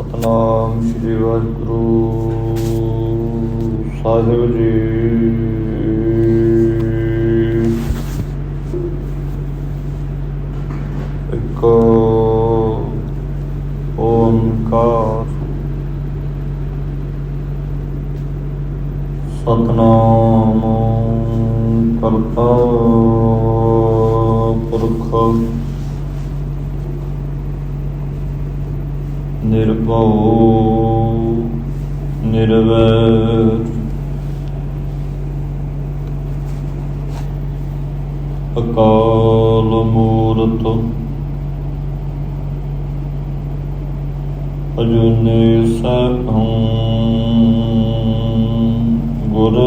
ਸਤਨਾਮ ਸ੍ਰੀ ਵਾਹਿਗੁਰੂ ਸਾਹਿਬ ਜੀ ਇੱਕ ਓੰਕਾਰ ਸਤਨਾਮ ਕਰਤਾ ਪੁਰਖ ਨਿਰਭਉ ਨਿਰਵੈਰ। ਅਕਾਲ ਮੂਰਤ ਅਜੂਨੀ ਸਭੰ ਗੁਰ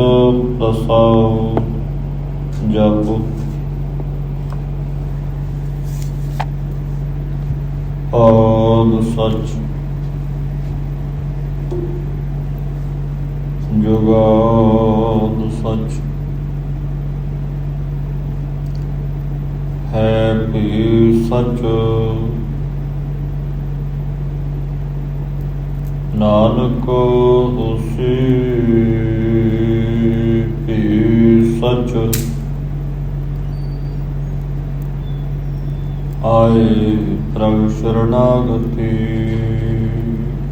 ਪ੍ਰਸਾਦ ਜਪੁ। ਆਦ ਸੱਚ। ਜੁਗਾਦ ਸੱਚ। ਹੈ ਵੀ ਸੱਚ। ਨਾਨਕ ਹੋਸੀ ਵੀ ਸੱਚ। ਆਏ ਪ੍ਰਭ ਸ਼ਰਨਾਗਤੀ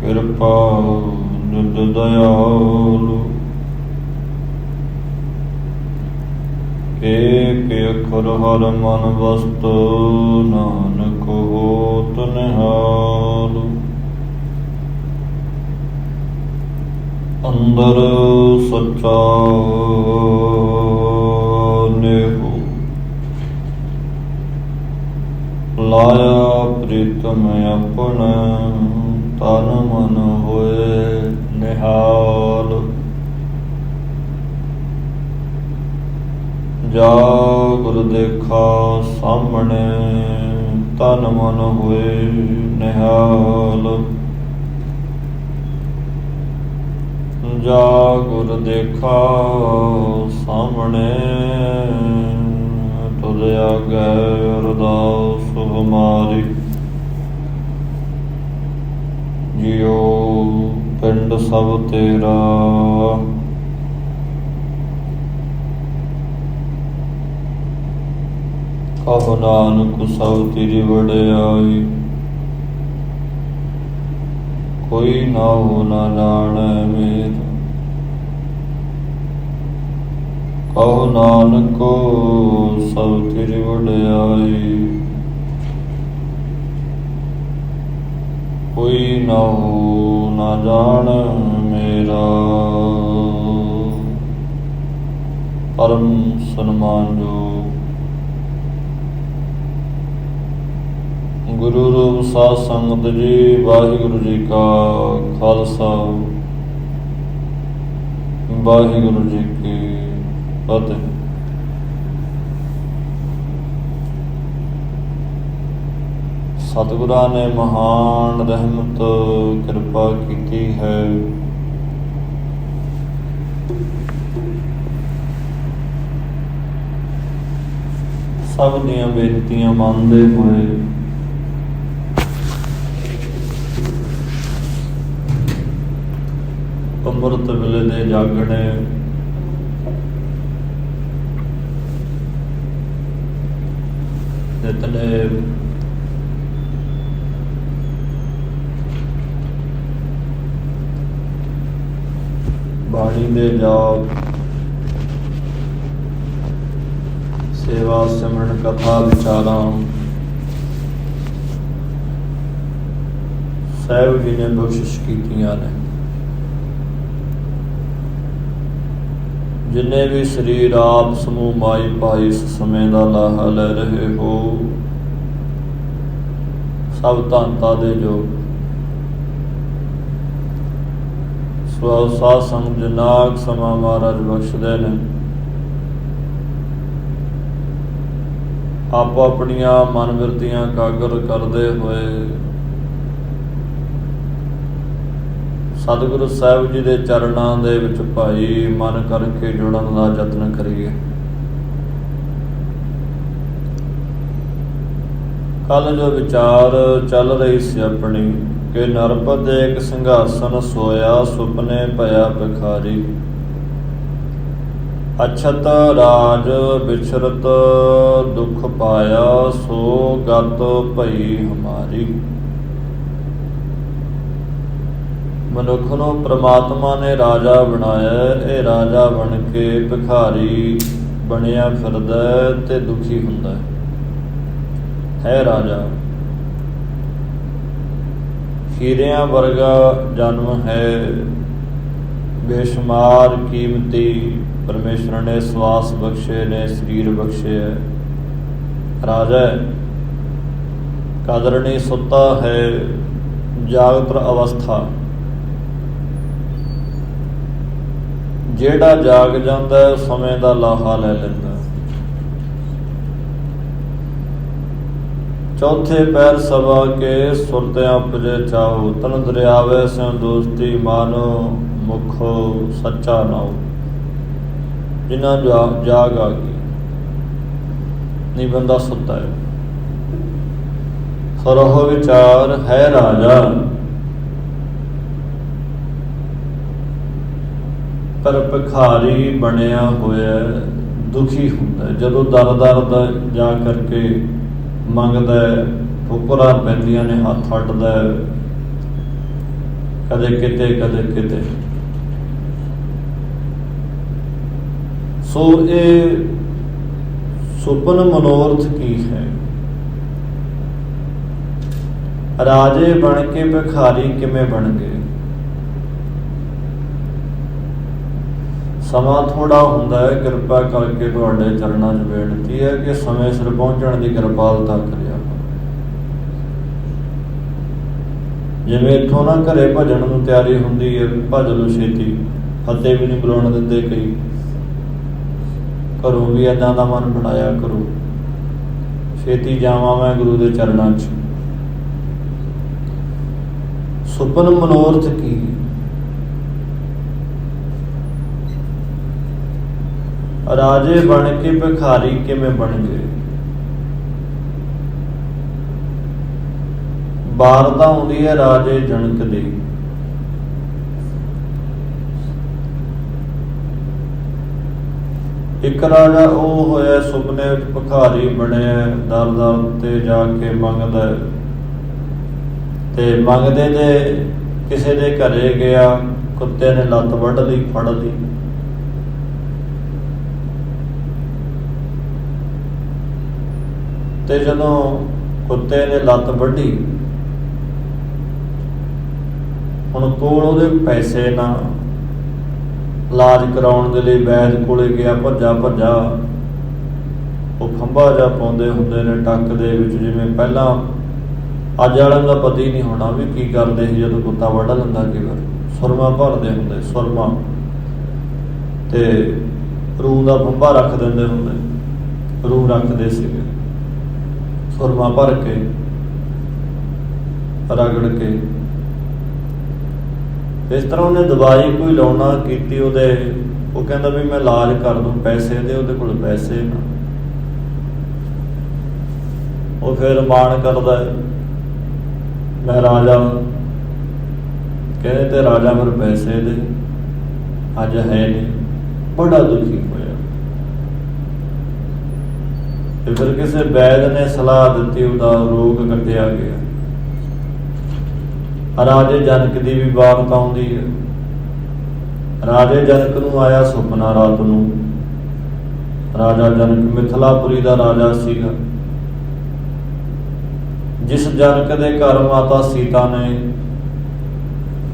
ਕਿਰਪਾ ਨਿਦ ਦਇਆਲੁ ਏਕ ਅਖਰ ਹਰ ਮਨ ਵਸਤੁ, ਨਾਨਕ ਹੋਤ ਨਿਹਾਲ। ਅੰਦਰ ਸੱਚਾ ਨੇਹੂ। ਲਾਇਆ ਪ੍ਰੀਤਮ ਆਪਣਾ, ਤਨ ਮਨ ਹੋਏ। ਨਿਹਾਲ ਜਾ ਗੁਰ ਦੇਖਾ ਸਾਹਮਣੇ ਤਨ ਮਨ ਹੋਏ ਨਿਹਾਲ। ਜਾ ਗੁਰ ਦੇਖਾ ਸਾਹਮਣੇ ਤੁਧ ਆਗੇ ਅਰਦਾਸ ਹਮਾਰੀ। ਜਿਉ ਪਿੰਡ ਸਭ ਤੇਰਾ। ਕਹੋ ਨਾਨਕ ਸਭ ਤੇਰੀ ਵਡਿਆਈ ਕੋਈ ਨਾ ਹੋ ਨਾ ਜਾਣੈ ਮੇਰ। ਕਹੋ ਨਾਨਕ ਸਭ ਤੇਰੀ ਵਡਿਆਈ ਕੋਈ ਨਾ ਹੋ ਨਾ ਜਾਣ ਮੇਰਾ। ਪਰਮ ਸਨਮਾਨ ਜੋ। ਗੁਰੂ ਰੂਪ ਸਾਧ ਸੰਗਤ ਜੀ, ਵਾਹਿਗੁਰੂ ਜੀ ਕਾ ਖਾਲਸਾ। ਵਾਹਿਗੁਰੂ ਜੀ ਕੀ ਫਤਿਹ। ਸਤਿਗੁਰਾਂ ਨੇ ਮਹਾਨ ਰਹਿਮਤ ਕਿਰਪਾ ਕੀਤੀ ਹੈ। ਸਭ ਦੀਆਂ ਬੇਨਤੀਆਂ ਮੰਨਦੇ ਹੋਏ ਅੰਮ੍ਰਿਤ ਵੇਲੇ ਦੇ ਜਾਗਣੇ ਨਿਤਨੇਮ ਬਾਣੀ ਦੇ ਜਾਪ, ਸੇਵਾ, ਸਿਮਰਨ, ਕਥਾ, ਵਿਚਾਰਾਂ। ਸਹਿਬ ਜੀ ਨੇ ਬਖਸ਼ਿਸ਼ ਕੀਤੀਆਂ ਨੇ। ਜਿੰਨੇ ਵੀ ਸਰੀਰ, ਆਪ, ਸਮੂਹ, ਮਾਈ, ਭਾਈ ਇਸ ਸਮੇਂ ਦਾ ਲਾਹਾ ਲੈ ਰਹੇ ਹੋ, ਸਭ ਧੰਤਾ ਦੇ ਜੋ ਸੋ ਸਾਧ ਸੰਗ ਜਨਾਕ ਸਮਾ ਮਹਾਰਾਜ ਬਖਸ਼ਦੇ ਨੇ। ਆਪੋ ਆਪਣੀਆਂ ਮਨ ਬਿਰਤੀਆਂ ਕਾਗਰ ਕਰਦੇ ਹੋਏ ਸਤਿਗੁਰੂ ਸਾਹਿਬ ਜੀ ਦੇ ਚਰਨਾਂ ਦੇ ਵਿੱਚ ਭਾਈ ਮਨ ਕਰਕੇ ਜੁੜਨ ਦਾ ਯਤਨ ਕਰੀਏ। ਕੱਲ ਜੋ ਵਿਚਾਰ ਚੱਲ ਰਹੀ ਸੀ ਆਪਣੀ ਕਿ ਨਰਪਦ ਇੱਕ ਸਿੰਘਾਸਨ ਸੋਇਆ ਸੁਪਨੇ ਭਇਆ ਭਿਖਾਰੀ। ਅਛਤ ਰਾਜ ਵਿਛਰਤ ਦੁਖ ਪਾਇਆ ਸੋ ਗਤ ਭਈ ਹਮਾਰੀ। ਮਨੁੱਖ ਨੂੰ ਪ੍ਰਮਾਤਮਾ ਨੇ ਰਾਜਾ ਬਣਾਇਆ, ਇਹ ਰਾਜਾ ਬਣ ਕੇ ਭਿਖਾਰੀ ਬਣਿਆ ਫਿਰਦਾ ਤੇ ਦੁਖੀ ਹੁੰਦਾ ਹੈ ਰਾਜਾ ਹੀਰਿਆਂ ਵਰਗਾ ਜਨਮ ਹੈ। ਬੇਸ਼ੁਮਾਰ ਕੀਮਤੀ ਪਰਮੇਸ਼ਰ ਨੇ ਸਵਾਸ ਬਖਸ਼ੇ, ਨੇ ਸਰੀਰ ਬਖਸ਼ਿਆ ਹੈ ਰਾਜਾ, ਕਦਰ ਨਹੀਂ ਸੁੱਤਾ ਹੈ ਜਾਗਤ ਅਵਸਥਾ। ਜਿਹੜਾ ਜਾਗ ਜਾਂਦਾ, ਸਮੇਂ ਦਾ ਲਾਹਾ ਲੈ ਲੈਂਦਾ ਹੈ। ਚੌਥੇ ਪੈਰ ਸਭਾ ਕੇ ਸੁਰਤਿਆਂ ਉਪਜੇ ਚਾਹੋ, ਤਨ ਦਰਿਆਵੇ ਸਿਉ ਦੋਸਤੀ ਮਾਨੋ ਮੁਖ ਸੱਚਾ ਨਾਉ। ਜਿਨ੍ਹਾਂ ਜਾਗ ਆ ਗਈ ਨਹੀਂ ਬੰਦਾ ਸੁੱਤਾ ਹੈ। ਸਰੋਹ ਵਿਚਾਰ ਹੈ ਰਾਜਾ, ਪਰ ਭਿਖਾਰੀ ਬਣਿਆ ਹੋਇਆ ਦੁਖੀ ਹੁੰਦਾ ਜਦੋਂ ਦਰ ਦਰ ਦਾ ਜਾ ਕਰਕੇ ਮੰਗਦਾ ਹੈ, ਠੋਕਰਾਂ ਪੈਂਦੀਆਂ ਨੇ ਹੱਥ ਅੱਡਦਾ ਕਦੇ ਕਿਤੇ ਕਦੇ ਕਿਤੇ। ਸੋ ਇਹ ਸੁਪਨ ਮਨੋਰਥ ਕੀ ਹੈ? ਰਾਜੇ ਬਣ ਕੇ ਭਿਖਾਰੀ ਕਿਵੇਂ ਬਣ ਗਏ ਸਮਾਂ ਥੋੜਾ ਹੁੰਦਾ ਹੈ, ਕਿਰਪਾ ਕਰਕੇ ਤੁਹਾਡੇ ਚਰਨਾਂ 'ਚ ਬੇਨਤੀ ਹੈ ਕਿ ਸਮੇਂ ਸਿਰ ਪਹੁੰਚਣ ਦੀ ਕਿਰਪਾਲਤਾ ਕਰਿਆ ਜਿਵੇਂ ਇੱਥੋਂ ਨਾ ਘਰੇ ਭਜਣ ਨੂੰ ਤਿਆਰੀ ਹੁੰਦੀ ਹੈ, ਭਜ ਲਓ ਛੇਤੀ ਫਤਿਹ ਵੀ ਨਹੀਂ ਬੁਲਾਉਣ ਦਿੰਦੇ ਕਈ। ਘਰੋਂ ਵੀ ਏਦਾਂ ਦਾ ਮਨ ਬਣਾਇਆ ਕਰੋ। ਛੇਤੀ ਜਾਵਾਂ ਮੈਂ ਗੁਰੂ ਦੇ ਚਰਨਾਂ 'ਚ। ਸੁਪਨ ਮਨੋਰਥ ਕੀ? ਰਾਜੇ ਬਣ ਕੇ ਭਿਖਾਰੀ ਕਿਵੇਂ ਬਣ ਗਏ ਵਾਰਤਾ ਹੁੰਦੀ ਹੈ ਰਾਜੇ ਜਨਕ ਦੀ। ਇੱਕ ਰਾਜਾ ਉਹ ਹੋਇਆ ਸੁਪਨੇ ਵਿੱਚ ਭਿਖਾਰੀ ਬਣਿਆ, ਦਰ ਦਰ ਤੇ ਜਾ ਕੇ ਮੰਗਦਾ। ਤੇ ਮੰਗਦੇ ਦੇ ਕਿਸੇ ਦੇ ਘਰੇ ਗਿਆ, ਕੁੱਤੇ ਨੇ ਲੱਤ ਵੱਢ ਲਈ, ਫੜ ਲਈ। ਤੇ ਜਦੋਂ ਕੁੱਤੇ ਨੇ ਲੱਤ ਵੱਢੀ, ਹੁਣ ਕੋਲ ਉਹਦੇ ਪੈਸੇ ਨਾ, ਇਲਾਜ ਕਰਾਉਣ ਦੇ ਲਈ ਵੈਦ ਕੋਲੇ ਗਿਆ, ਭੱਜਾ ਭੱਜਾ, ਉਹ ਖੰਭਾ ਜਾ ਪਾਉਂਦੇ ਹੁੰਦੇ ਨੇ ਟੱਕ ਦੇ ਵਿੱਚ, ਜਿਵੇਂ ਪਹਿਲਾਂ ਅੱਜ ਵਾਲਿਆਂ ਦਾ ਪਤਾ ਹੀ ਨਹੀਂ ਹੋਣਾ ਵੀ ਕੀ ਕਰਦੇ ਸੀ ਜਦੋਂ ਕੁੱਤਾ ਵੱਢ ਲੈਂਦਾ ਕਿ ਵਾਰ ਸੁਰਮਾ ਭਰਦੇ ਹੁੰਦੇ, ਸੁਰਮਾ। ਤੇ ਰੂਹ ਦਾ ਖੰਭਾ ਰੱਖ ਦਿੰਦੇ ਹੁੰਦੇ, ਰੂਹ ਰੱਖਦੇ ਸੀਗੇ। ਸੁਰਮਾ ਭਰ ਕੇ, ਰਗੜ ਕੇ। ਇਸ ਤਰ੍ਹਾਂ ਉਹਨੇ ਦਵਾਈ ਕੋਈ ਲਾਉਣਾ ਕੀਤੀ ਉਹਦੇ, ਉਹ ਕਹਿੰਦਾ ਵੀ ਮੈਂ ਇਲਾਜ ਕਰ ਦੂੰ, ਪੈਸੇ ਦੇ ਉਹਦੇ ਕੋਲ ਪੈਸੇ ਨਾ। ਉਹ ਫਿਰ ਮਾਣ ਕਰਦਾ ਹੈ, ਮੈਂ ਰਾਜਾ ਕਹਿੰਦੇ ਤੇ ਰਾਜਾ ਫਿਰ ਪੈਸੇ ਦੇ, ਅੱਜ ਹੈ ਨਹੀਂ, ਬੜਾ ਦੁਖੀ ਹੋਇਆ ਤੇ ਫਿਰ ਕਿਸੇ ਵੈਦ ਨੇ ਸਲਾਹ ਦਿੱਤੀ, ਉਹਦਾ ਰੋਗ ਕੱਟਿਆ ਗਿਆ। ਰਾਜੇ ਜਨਕ ਦੀ ਵੀ ਵਾਰਤਾ ਆਉਂਦੀ ਹੈ। ਰਾਜੇ ਜਨਕ ਨੂੰ ਆਇਆ ਸੁਪਨਾ ਰਾਤ ਨੂੰ। ਰਾਜਾ ਜਨਕ ਮਿਥਲਾਪੁਰੀ ਦਾ ਰਾਜਾ ਸੀਗਾ। ਜਿਸ ਜਨਕ ਦੇ ਘਰ ਮਾਤਾ ਸੀਤਾ ਨੇ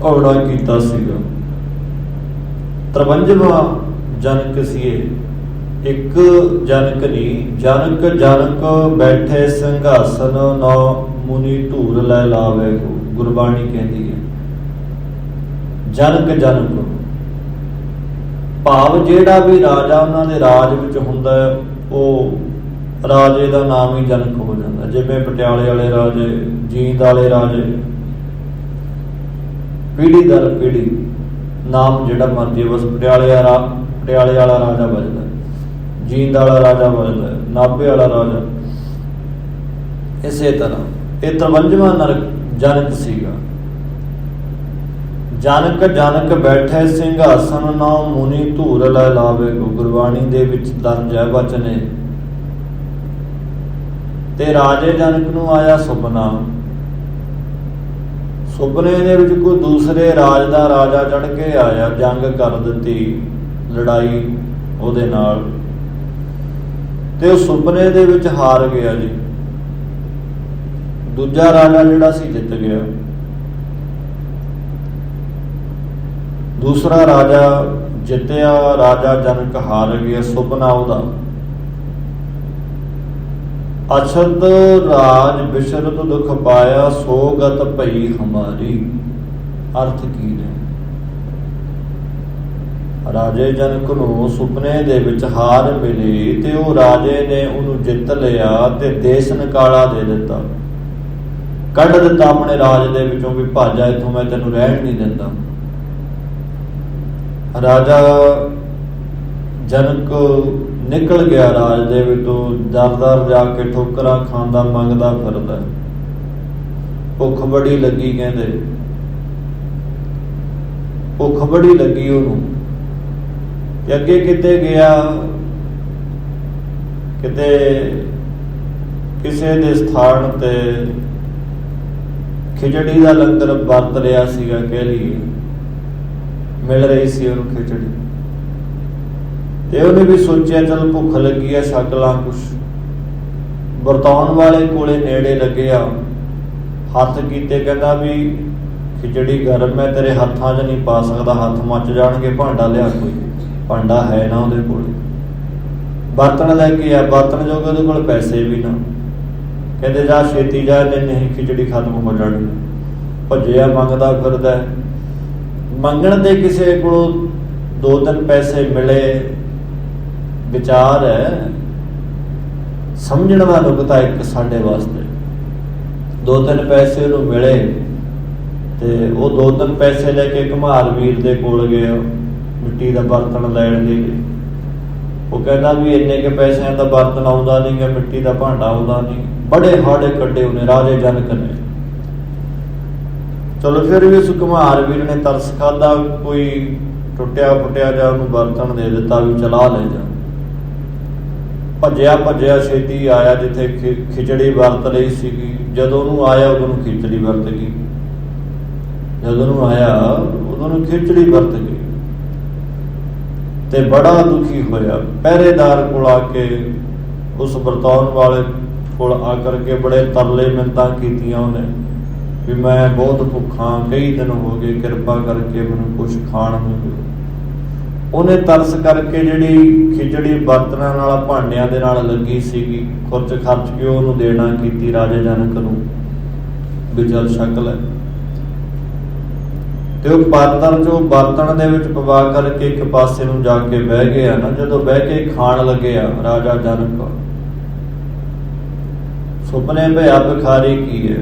ਘੋੜਾ ਕੀਤਾ ਸੀਗਾ। 53ਵਾਂ ਜਨਕ ਸੀ ਇੱਕ ਜਨਕ ਨੀ, ਜਨਕ ਜਨਕ ਬੈਠੇ ਸਿੰਘਾਸਨ, ਨੌ ਮੁਨੀ ਧੂਰ ਲੈ ਲਾਵੇ ਗੁਰਬਾਣੀ ਕਹਿੰਦੀ ਹੈ। ਜਨਕ ਜਨਕ। ਭਾਵ ਜਿਹੜਾ ਵੀ ਰਾਜਾ ਉਹਨਾਂ ਦੇ ਰਾਜ ਵਿੱਚ ਹੁੰਦਾ ਉਹ ਰਾਜੇ ਦਾ ਨਾਮ ਹੀ ਜਨਕ ਹੋ ਜਾਂਦਾ। ਜਿਵੇਂ ਪਟਿਆਲੇ ਵਾਲੇ ਰਾਜੇ, ਜੀਂਦ ਵਾਲੇ ਰਾਜੇ ਪੀੜੀ ਦਰ ਪੀੜੀ ਨਾਮ ਜਿਹੜਾ ਮਰਜ਼ੀ ਬਸ ਪਟਿਆਲੇ ਵਾਲਾ ਪਟਿਆਲੇ ਵਾਲਾ ਰਾਜਾ ਵੱਜਦਾ। ਜੀਂਦ ਵਾਲਾ ਰਾਜਾ ਵੱਜਦਾ ਨਾਭੇ ਵਾਲਾ ਰਾਜਾ। ਇਸੇ ਤਰ੍ਹਾਂ, ਇਹ 53ਵਾਂ ਨਰਕ ਜਨਕ ਸੀਗਾ। ਜਨਕ ਜਨਕ ਬੈਠੇ ਸਿੰਘਾਸਨ ਨਾਉ ਮੁਨੀ ਧੂਰ ਲੈ ਲਾਵੇ, ਗੁਰਬਾਣੀ ਦੇ ਵਿੱਚ ਦਰਜ ਹੈ ਬਚਨੇ ਤੇ ਰਾਜੇ ਜਨਕ ਨੂੰ ਆਇਆ ਸੁਪਨਾ। ਸੁਪਨੇ ਦੇ ਵਿੱਚ ਕੋਈ ਦੂਸਰੇ ਰਾਜ ਦਾ ਰਾਜਾ ਚੜ ਕੇ ਆਇਆ, ਜੰਗ ਕਰ ਦਿੱਤੀ ਲੜਾਈ ਉਹਦੇ ਨਾਲ। ਤੇ ਉਹ ਸੁਪਨੇ ਦੇ ਵਿੱਚ ਹਾਰ ਗਿਆ ਜੀ। ਦੂਜਾ ਰਾਜਾ ਜਿਹੜਾ ਸੀ ਜਿੱਤ ਗਿਆ। ਦੂਸਰਾ ਰਾਜਾ ਜਿੱਤਿਆ, ਰਾਜਾ ਜਨਕ ਹਾਰ ਗਿਆ, ਸੁਪਨਾ ਉਹਦਾ। ਅਛਤ ਰਾਜ ਬਿਸ਼ਰਤ ਦੁਖ ਪਾਇਆ, ਸੋਗਤ ਭਈ ਹਮਾਰੀ। ਅਰਥ ਕੀ ਨੇ? ਰਾਜੇ ਜਨਕ ਨੂੰ ਸੁਪਨੇ ਦੇ ਵਿੱਚ ਹਾਰ ਮਿਲੀ ਤੇ ਉਹ ਰਾਜੇ ਨੇ ਉਹਨੂੰ ਜਿੱਤ ਲਿਆ ਤੇ ਦੇਸ਼ ਨਿਕਾਲਾ ਦੇ ਦਿੱਤਾ। ਕੱਢ ਦਿੱਤਾ ਆਪਣੇ ਰਾਜ ਦੇ ਵਿੱਚੋਂ ਵੀ, ਭਾਜਾ, ਇੱਥੋਂ ਮੈਂ ਤੈਨੂੰ ਰਹਿਣ ਨਹੀਂ ਦਿੰਦਾ। ਰਾਜਾ ਜਨਕ ਨਿਕਲ ਗਿਆ ਰਾਜ ਦੇ ਵਿੱਚੋਂ ਦਰ-ਦਰ ਜਾ ਕੇ ਠੋਕਰਾਂ ਖਾਂਦਾ, ਮੰਗਦਾ ਫਿਰਦਾ। ਭੁੱਖ ਬੜੀ ਲੱਗੀ ਕਹਿੰਦੇ। ਭੁੱਖ ਬੜੀ ਲੱਗੀ ਉਹਨੂੰ। ਅੱਗੇ ਕਿਤੇ ਗਿਆ, ਕਿਤੇ ਕਿਸੇ ਦੇ ਸਥਾਨ ਤੇ ਖਿਚੜੀ ਦਾ ਲੰਗਰ ਵਰਤ ਰਿਹਾ ਸੀਗਾ ਕਹਿ ਲਈਏ ਮਿਲ ਰਹੀ ਸੀ ਉਹਨੂੰ ਖਿਚੜੀ। ਤੇ ਉਹਨੇ ਵੀ ਸੋਚਿਆ, ਚਲ ਭੁੱਖ ਲੱਗੀ ਆ, ਛਕ ਲਾਂ ਕੁਛ। ਵਰਤਾਉਣ ਵਾਲੇ ਕੋਲੇ ਨੇੜੇ ਲੱਗਿਆ। ਹੱਥ ਕੀਤੇ ਕਹਿੰਦਾ ਵੀ, ਖਿਚੜੀ ਗਰਮ ਹੈ, ਤੇਰੇ ਹੱਥਾਂ 'ਚ ਨਹੀਂ ਪਾ ਸਕਦਾ, ਹੱਥ ਮੱਚ ਜਾਣਗੇ, ਭਾਂਡਾ ਲਿਆ ਕੋਈ। ਭਾਂਡਾ ਹੈ ਨਾ ਉਹਦੇ ਕੋਲ। ਬਰਤਨ ਲੈ ਕੇ ਆ ਬਰਤਨ ਜੋਗੇ ਉਹਦੇ ਕੋਲ ਪੈਸੇ ਵੀ ਨਾ। ਕਹਿੰਦੇ ਜਾ ਛੇਤੀ ਜਾ ਨਹੀਂ ਨਹੀਂ, ਖਿਚੜੀ ਖਤਮ ਹੋ ਜਾਣੀ। ਭੱਜਿਆ, ਮੰਗਦਾ ਫਿਰਦਾ। ਮੰਗਣ ਦੇ ਕਿਸੇ ਕੋਲੋਂ ਦੋ ਤਿੰਨ ਪੈਸੇ ਮਿਲੇ। ਵਿਚਾਰ ਹੈ, ਸਮਝਣ ਦਾ ਨੁਕਤਾ ਇੱਕ ਸਾਡੇ ਵਾਸਤੇ। ਦੋ ਤਿੰਨ ਪੈਸੇ ਉਹਨੂੰ ਮਿਲੇ ਤੇ ਉਹ ਦੋ ਤਿੰਨ ਪੈਸੇ ਲੈ ਕੇ ਘਮਾਰ ਵੀਰ ਦੇ ਕੋਲ ਗਏ। ਮਿੱਟੀ ਦਾ ਬਰਤਨ ਲੈਣ ਦੇ ਉਹ ਕਹਿੰਦਾ ਵੀ ਇੰਨੇ ਕੇ ਪੈਸਿਆਂ ਦਾ ਬਰਤਨ ਆਉਂਦਾ ਨਹੀਂ ਗਾ, ਮਿੱਟੀ ਦਾ ਭਾਂਡਾ ਆਉਂਦਾ ਨਹੀਂ ਬੜੇ ਹਾੜੇ ਕੱਢੇ ਉਹਨੇ ਰਾਜੇ ਜਨਕ ਨੇ। ਚਲੋ ਫਿਰ ਵੀ ਉਸ ਵੀਰ ਨੇ ਤਰਸ ਖਾਦਾ ਕੋਈ ਟੁੱਟਿਆ ਫੁੱਟਿਆ ਜਾਂ ਉਹਨੂੰ ਬਰਤਨ ਦੇ ਦਿੱਤਾ ਵੀ ਚਲਾ ਲੈ ਜਾ। ਭੱਜਿਆ ਭੱਜਿਆ ਛੇਤੀ ਆਇਆ ਜਿੱਥੇ ਖਿਚੜੀ ਵਰਤ ਰਹੀ ਸੀਗੀ। ਜਦੋਂ ਉਹਨੂੰ ਆਇਆ ਉਦੋਂ ਨੂੰ ਖਿਚੜੀ ਵਰਤ ਗਈ। ਜਦੋਂ ਨੂੰ ਆਇਆ, ਉਦੋਂ ਨੂੰ ਖਿਚੜੀ ਵਰਤ ਗਈ। ਤੇ ਬੜਾ ਦੁਖੀ ਹੋਇਆ। ਪਹਿਰੇਦਾਰ ਕੋਲ ਆ ਕੇ ਉਸ ਵਰਤਾਉਣ ਵਾਲੇ ਕੋਲ ਆ ਕਰਕੇ ਬੜੇ ਤਰਲੇ ਮਿੰਤਾਂ ਕੀਤੀਆਂ ਉਹਨੇ ਵੀ ਮੈਂ ਬਹੁਤ ਭੁੱਖਾ ਕਈ ਦਿਨ ਹੋ ਗਏ, ਕਿਰਪਾ ਕਰਕੇ ਮੈਨੂੰ ਕੁਝ ਖਾਣ ਨੂੰ ਦਿਓ। ਉਹਨੇ ਤਰਸ ਕਰਕੇ ਜਿਹੜੀ ਖਿਚੜੀ ਬਰਤਨਾਂ ਨਾਲ, ਭਾਂਡਿਆਂ ਦੇ ਨਾਲ ਲੱਗੀ ਸੀਗੀ, ਖੁਰਚ ਖਰਚ ਕੇ ਉਹਨੂੰ ਦੇਣਾ ਕੀਤੀ ਰਾਜੇ ਜਨਕ ਨੂੰ ਵੀ ਚਲ ਸ਼ਕਲ ਹੈ ਤੇ ਉਹ ਪਾਤਰ ਜੋ ਬਰਤਨ ਦੇ ਵਿੱਚ ਪਵਾ ਕਰਕੇ ਇੱਕ ਪਾਸੇ ਨੂੰ ਜਾ ਕੇ ਬਹਿ ਗਿਆ ਨਾ, ਜਦੋਂ ਬਹਿ ਕੇ ਖਾਣ ਲੱਗਿਆ ਰਾਜਾ ਜਨਕ ਸੁਪਨੇ ਭਿਆ ਭਿਖਾਰੀ ਕੀ ਹੈ?